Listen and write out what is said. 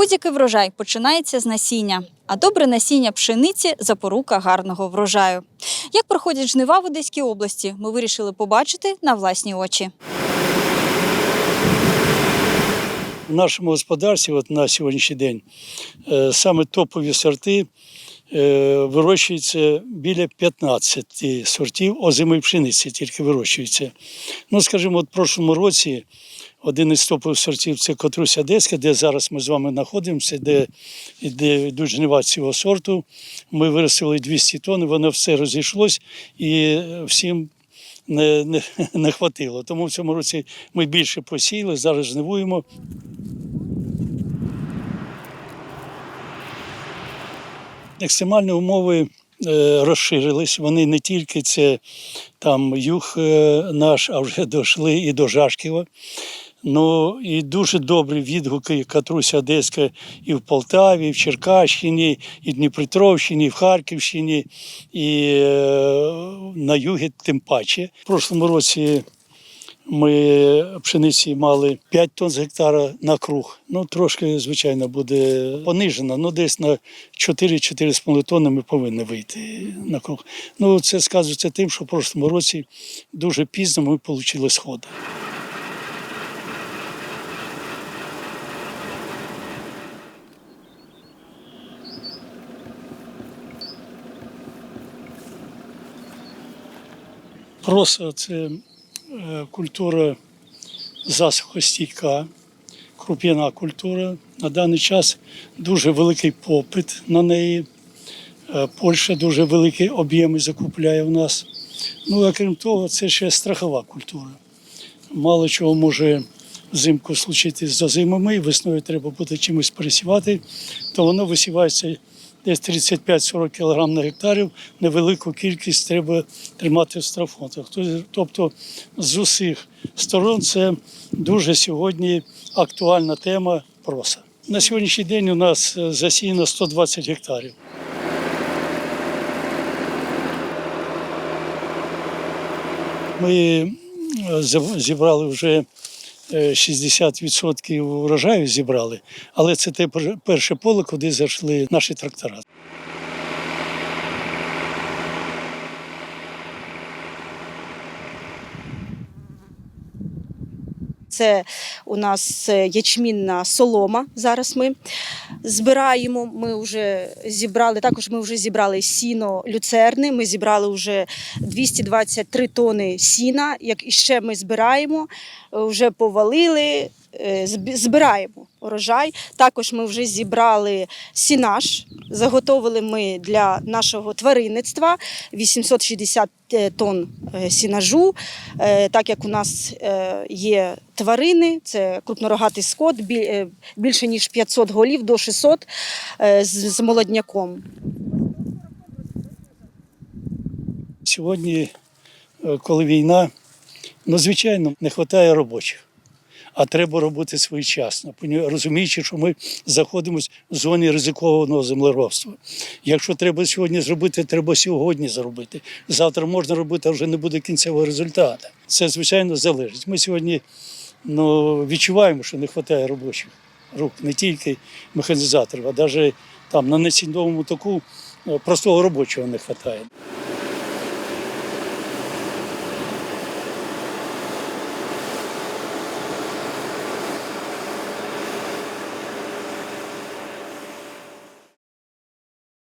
Будь-який врожай починається з насіння, а добре насіння пшениці запорука гарного врожаю. Як проходять жнива в Одеській області, ми вирішили побачити на власні очі. В нашому господарстві от на сьогоднішній день е, саме топові сорти е, вирощуються біля 15 сортів озимої пшениці, тільки вирощуються. Ну, скажімо, от в прошлому році один із топових сортів це Котруся Одеська, де зараз ми з вами знаходимося, де, де йдуть жнива цього сорту. Ми виростили 200 тонн, воно все розійшлось і всім не, не, не хватило. Тому в цьому році ми більше посіяли, зараз жнивуємо. Екстремальні умови е, розширились. Вони не тільки це там юг е, наш, а вже дійшли і до Жашківа. Ну і дуже добрі відгуки Катруся Одеська і в Полтаві, і в Черкащині, і в Дніпропетровщині, і в Харківщині, і е, на югі тим паче. В прошлому році ми пшениці мали 5 тонн з гектара на круг. Ну, трошки, звичайно, буде понижено, ну десь на 4-4,5 тонни ми повинні вийти на круг. Ну, це сказується тим, що в прошлому році дуже пізно ми отримали сходи. Проса це е, культура засухостійка, круп'яна культура. На даний час дуже великий попит на неї. Е, Польща дуже великі об'єми закупляє в нас. Ну, а крім того, це ще страхова культура. Мало чого може взимку случитись з озимими, весною треба буде чимось пересівати, то воно висівається десь 35-40 кг на гектарів, невелику кількість треба тримати в страфонтах. Тобто з усіх сторон це дуже сьогодні актуальна тема проса. На сьогоднішній день у нас е, засіяно 120 гектарів. Ми е, зібрали вже 60% урожаю зібрали, але це те перше поле, куди зайшли наші трактора. Це у нас е, ячмінна солома. Зараз ми збираємо. Ми вже зібрали. Також ми вже зібрали сіно люцерни. Ми зібрали вже 223 тони сіна. Як іще ми збираємо, вже повалили. Е, зб- Збираємо урожай. Також ми вже зібрали сінаж. Заготовили ми для нашого тваринництва 860 тонн е, сінажу. Е, Так як у нас е, є тварини, це крупнорогатий скот, е, більше ніж 500 голів до 600 е, з молодняком. Сьогодні, е, коли війна, ну, звичайно, не вистачає робочих. А треба робити своєчасно, розуміючи, що ми знаходимося в зоні ризикованого землеробства. Якщо треба сьогодні зробити, треба сьогодні зробити. Завтра можна робити, а вже не буде кінцевого результату. Це, звичайно, залежить. Ми сьогодні ну, відчуваємо, що не вистачає робочих рук, не тільки механізаторів, а навіть там на нецінному таку простого робочого не вистачає.